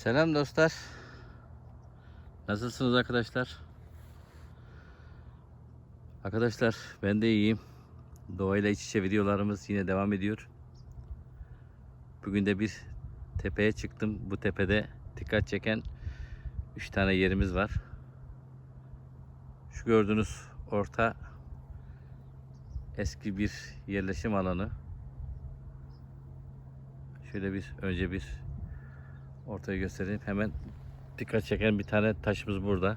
Selam dostlar. Nasılsınız arkadaşlar? Arkadaşlar ben de iyiyim. Doğayla iç içe videolarımız yine devam ediyor. Bugün de bir tepeye çıktım. Bu tepede dikkat çeken 3 tane yerimiz var. Şu gördüğünüz orta eski bir yerleşim alanı. Şöyle bir önce bir ortaya göstereyim. Hemen dikkat çeken bir tane taşımız burada.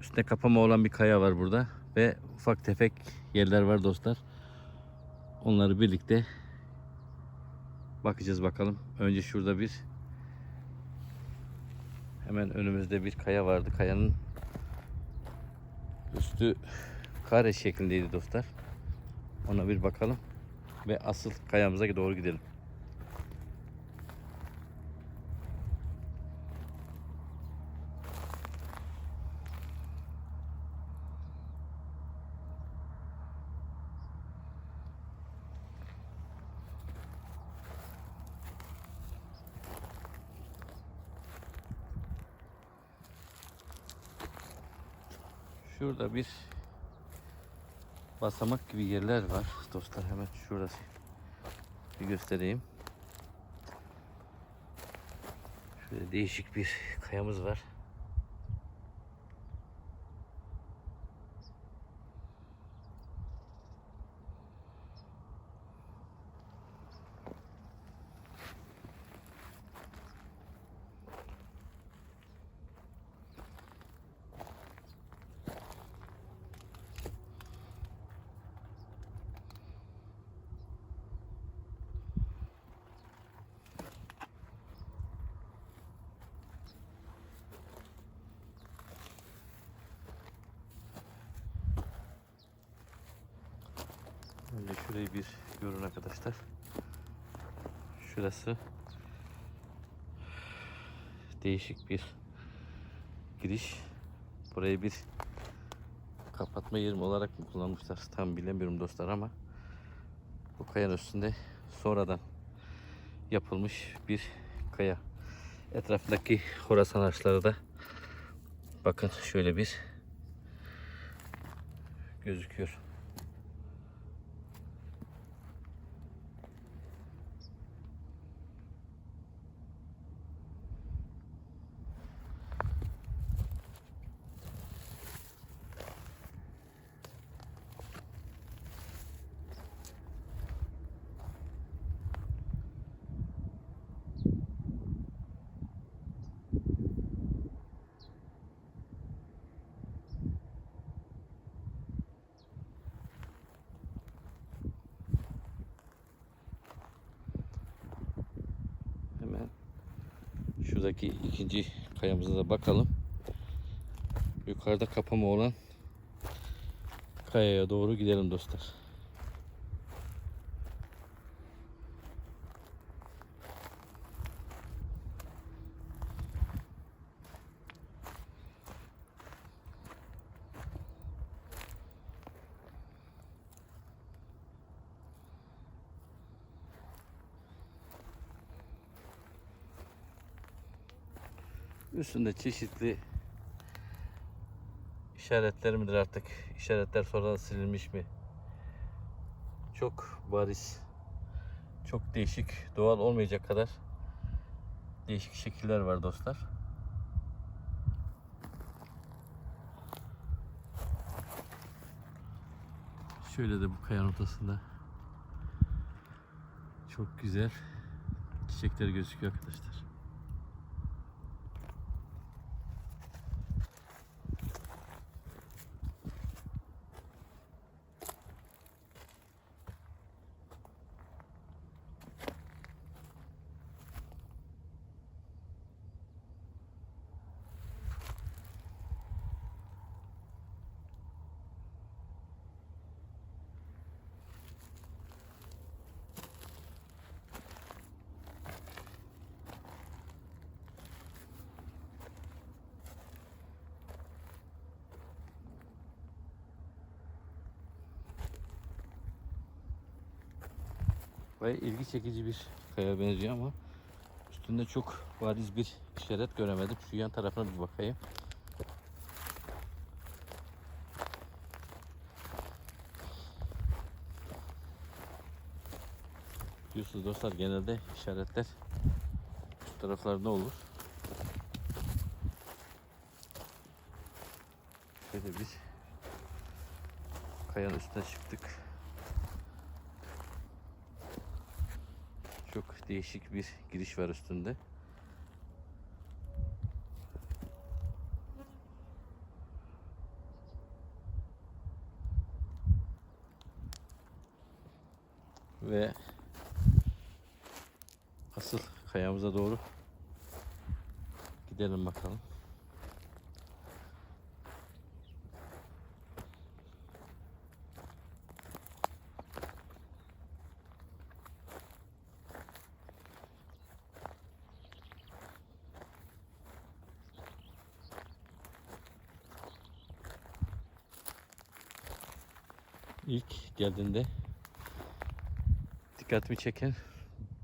Üstüne kapama olan bir kaya var burada ve ufak tefek yerler var dostlar. Onları birlikte bakacağız bakalım. Önce şurada bir hemen önümüzde bir kaya vardı. Kayanın üstü kare şeklindeydi dostlar. Ona bir bakalım ve asıl kayamıza doğru gidelim. Şurada bir basamak gibi yerler var dostlar hemen şurası bir göstereyim. Şöyle değişik bir kayamız var. Önce şurayı bir görün arkadaşlar. Şurası değişik bir giriş. Burayı bir kapatma yerim olarak mı kullanmışlar tam bilemiyorum dostlar ama bu kayanın üstünde sonradan yapılmış bir kaya. Etrafındaki horasan ağaçları da bakın şöyle bir gözüküyor. Hemen şuradaki ikinci kayamıza da bakalım. Yukarıda kapama olan kayaya doğru gidelim dostlar. Üstünde çeşitli işaretler midir artık? İşaretler sonradan silinmiş mi? Çok bariz, çok değişik, doğal olmayacak kadar değişik şekiller var dostlar. Şöyle de bu kayanın ortasında çok güzel çiçekler gözüküyor arkadaşlar. Bayağı ilgi çekici bir kaya benziyor ama üstünde çok bariz bir işaret göremedim. Şu yan tarafına bir bakayım. Biliyorsunuz dostlar genelde işaretler şu taraflarda olur. Şöyle bir kayanın üstüne çıktık. Çok değişik bir giriş var üstünde. Ve asıl kayamıza doğru gidelim bakalım. İlk geldiğinde dikkatimi çeken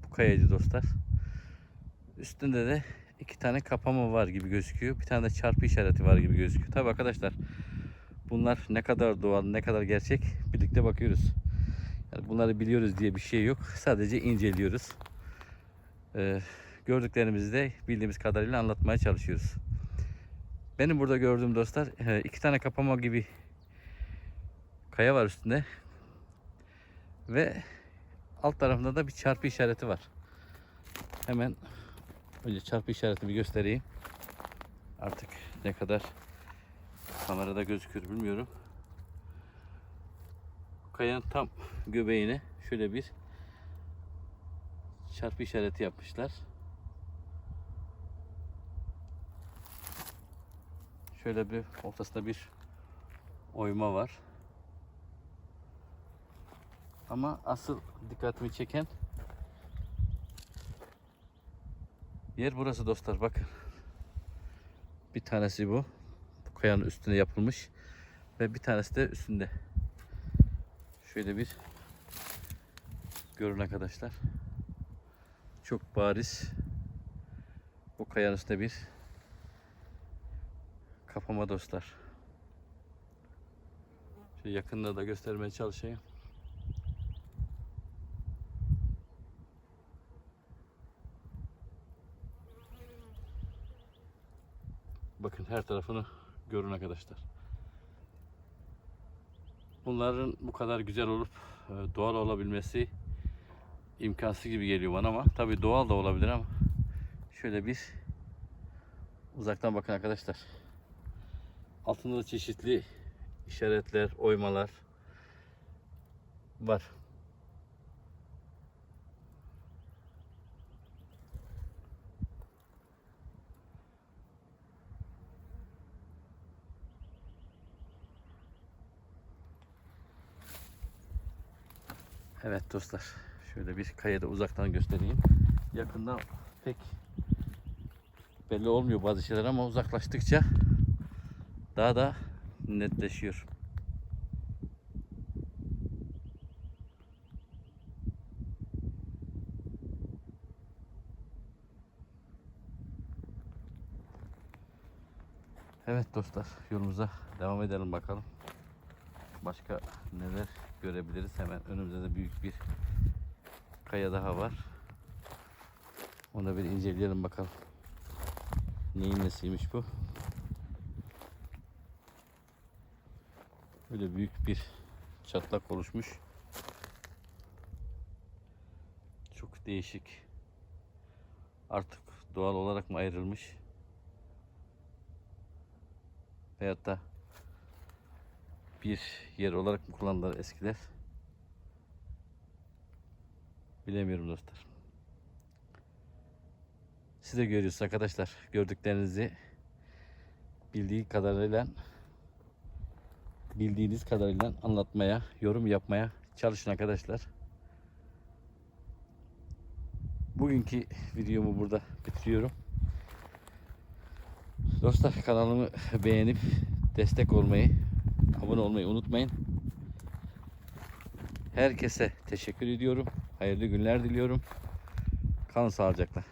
bu kayaydı dostlar. Üstünde de iki tane kapama var gibi gözüküyor. Bir tane de çarpı işareti var gibi gözüküyor. Tabi arkadaşlar bunlar ne kadar doğal ne kadar gerçek birlikte bakıyoruz. Yani bunları biliyoruz diye bir şey yok. Sadece inceliyoruz. Ee, gördüklerimizi de bildiğimiz kadarıyla anlatmaya çalışıyoruz. Benim burada gördüğüm dostlar e, iki tane kapama gibi kaya var üstünde. Ve alt tarafında da bir çarpı işareti var. Hemen önce çarpı işaretini göstereyim. Artık ne kadar kamerada gözükür bilmiyorum. Kayanın tam göbeğine şöyle bir çarpı işareti yapmışlar. Şöyle bir ortasında bir oyma var. Ama asıl dikkatimi çeken yer burası dostlar bakın. Bir tanesi bu. Bu kayanın üstüne yapılmış. Ve bir tanesi de üstünde. Şöyle bir görün arkadaşlar. Çok bariz. Bu kayanın üstünde bir kapama dostlar. Şöyle yakında da göstermeye çalışayım. Bakın her tarafını görün arkadaşlar. Bunların bu kadar güzel olup e, doğal olabilmesi imkansız gibi geliyor bana ama tabi doğal da olabilir ama şöyle bir uzaktan bakın arkadaşlar. Altında da çeşitli işaretler, oymalar var. Evet dostlar. Şöyle bir kayada uzaktan göstereyim. Yakından pek belli olmuyor bazı şeyler ama uzaklaştıkça daha da netleşiyor. Evet dostlar yolumuza devam edelim bakalım. Başka neler görebiliriz? Hemen önümüzde de büyük bir kaya daha var. Onu da bir inceleyelim bakalım. Neyin nesiymiş bu? Böyle büyük bir çatlak oluşmuş. Çok değişik. Artık doğal olarak mı ayrılmış? Veyahut da bir yer olarak mı kullandılar eskiler? Bilemiyorum dostlar. Siz de görüyorsunuz arkadaşlar. Gördüklerinizi bildiği kadarıyla bildiğiniz kadarıyla anlatmaya, yorum yapmaya çalışın arkadaşlar. Bugünkü videomu burada bitiriyorum. Dostlar kanalımı beğenip destek olmayı, abone olmayı unutmayın. Herkese teşekkür ediyorum. Hayırlı günler diliyorum. Kalın sağlıcakla.